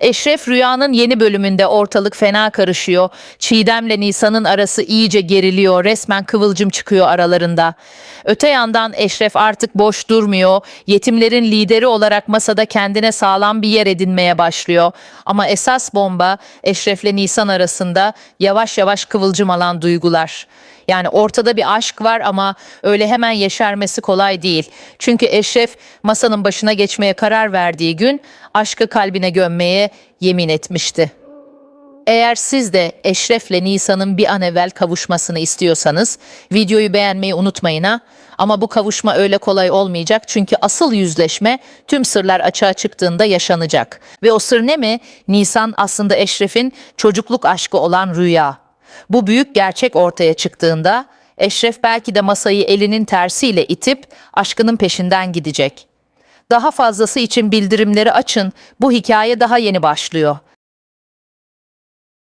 Eşref Rüya'nın yeni bölümünde ortalık fena karışıyor. Çiğdem'le Nisan'ın arası iyice geriliyor. Resmen kıvılcım çıkıyor aralarında. Öte yandan Eşref artık boş durmuyor. Yetimlerin lideri olarak masada kendine sağlam bir yer edinmeye başlıyor. Ama esas bomba Eşref'le Nisan arasında yavaş yavaş kıvılcım alan duygular. Yani ortada bir aşk var ama öyle hemen yeşermesi kolay değil. Çünkü Eşref masanın başına geçmeye karar verdiği gün aşkı kalbine gömmeye yemin etmişti. Eğer siz de Eşref'le Nisan'ın bir an evvel kavuşmasını istiyorsanız videoyu beğenmeyi unutmayın ha. Ama bu kavuşma öyle kolay olmayacak çünkü asıl yüzleşme tüm sırlar açığa çıktığında yaşanacak. Ve o sır ne mi? Nisan aslında Eşref'in çocukluk aşkı olan Rüya. Bu büyük gerçek ortaya çıktığında Eşref belki de masayı elinin tersiyle itip aşkının peşinden gidecek. Daha fazlası için bildirimleri açın. Bu hikaye daha yeni başlıyor.